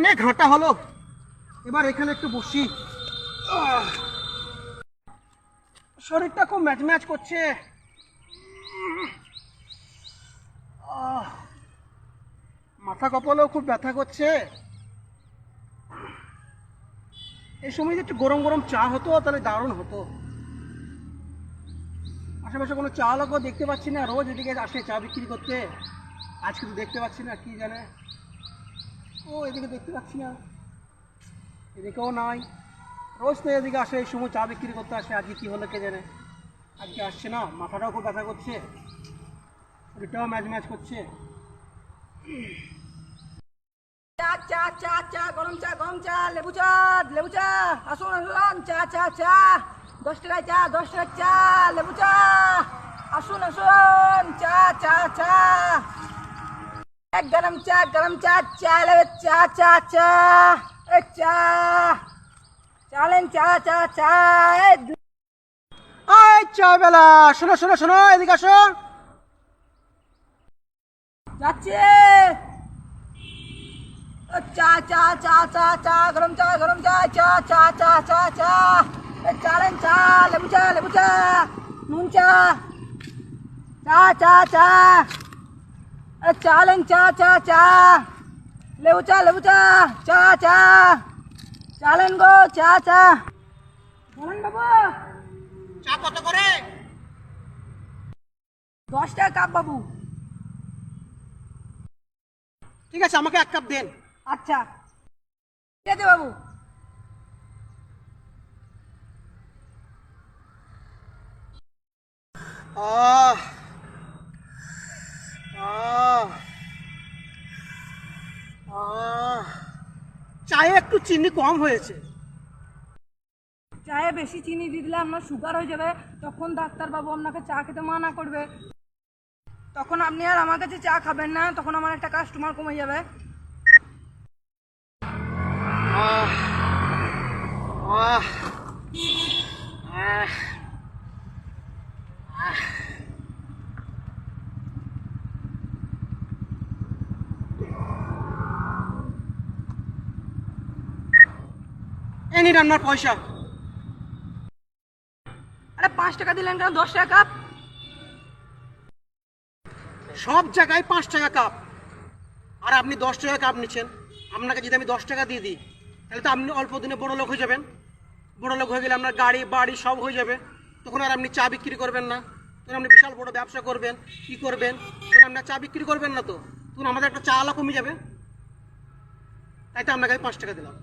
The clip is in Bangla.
অনেক হাঁটা হলো। এবার এখানে একটু বসি। শরীরটা খুব ম্যাচ ম্যাচ করছে মাথা কপালেও খুব ব্যথা করছে। এই সময় যদি একটু গরম গরম চা হতো, তাহলে দারুণ হতো। আশেপাশে কোনো চা লোকও দেখতে পাচ্ছি না। রোজ এদিকে আসে চা বিক্রি করতে। আজকে তো দেখতে পাচ্ছি না, কি জানে। ও, এদিকে দেখতে পাচ্ছি না। এদিকেও নাই। রোজ তো এদিকে আসে, এই সময় চা বিক্রি করতে আসে, আজকে কী হলো কে জানে। আজকে আসছে না, মাথাটাও খুব ব্যথা করছে। শরীরটাও ম্যাচ ম্যাচ করছে। চা চা চা চা, গরম চা গরম চা, লেবু চা লেবু চা, আসুন আসুন, চা চা চা, দশ টাকায় চা, দশ টাকায় চা, লেবু চা, আসুন আসুন, চা চা চা। গরম চা গরম চা চা লেবে চা চা চা এ চা চালেন চা চা চা আয় চা বেলা শোনো শোনো শোনো এদিকে আসো। যাচ্ছে। চা চা চা চা চা গরম চা গরম চা চা চা চা চা চা। চালেন চা লেবু চা লেবু চা নুন চা। চা চা চা। চালেন চা চা চা লেবু চা লেবু চা চা চা চালেন গো চা চা বলেন বাবু চা কত করে দশ টাকা কাপ বাবু ঠিক আছে আমাকে এক কাপ দেন আচ্ছা ঠিক আছে বাবু আহ চায়ে একটু চিনি কম হয়েছে। চায়ে বেশি চিনি দিয়ে দিলে আপনার সুগার হয়ে যাবে। তখন ডাক্তারবাবু আপনাকে চা খেতে মানা করবে। তখন আপনি আর আমার কাছে চা খাবেন না তখন আমার একটা কাস্টমার কমে যাবে। আহ আহ আহ। এনি রান্নার পয়সা। আরে পাঁচ টাকা দিলেন কেন? দশ টাকা কাপ? সব জায়গায় পাঁচ টাকা কাপ। আর আপনি দশ টাকা কাপ নিচ্ছেন। আপনাকে যদি আমি দশ টাকা দিয়ে দিই তাহলে তো আপনি অল্প দিনে বড় লোক হয়ে যাবেন। বড় লোক হয়ে গেলে আপনার গাড়ি বাড়ি সব হয়ে যাবে। তখন আর আপনি চা বিক্রি করবেন না। তখন আপনি বিশাল বড় ব্যবসা করবেন। কি করবেন? তখন আপনার চা বিক্রি করবেন না তো। তখন আমাদের একটা চা আলা কমে যাবে। তাই তো আপনাকে আমি পাঁচ টাকা দিলাম।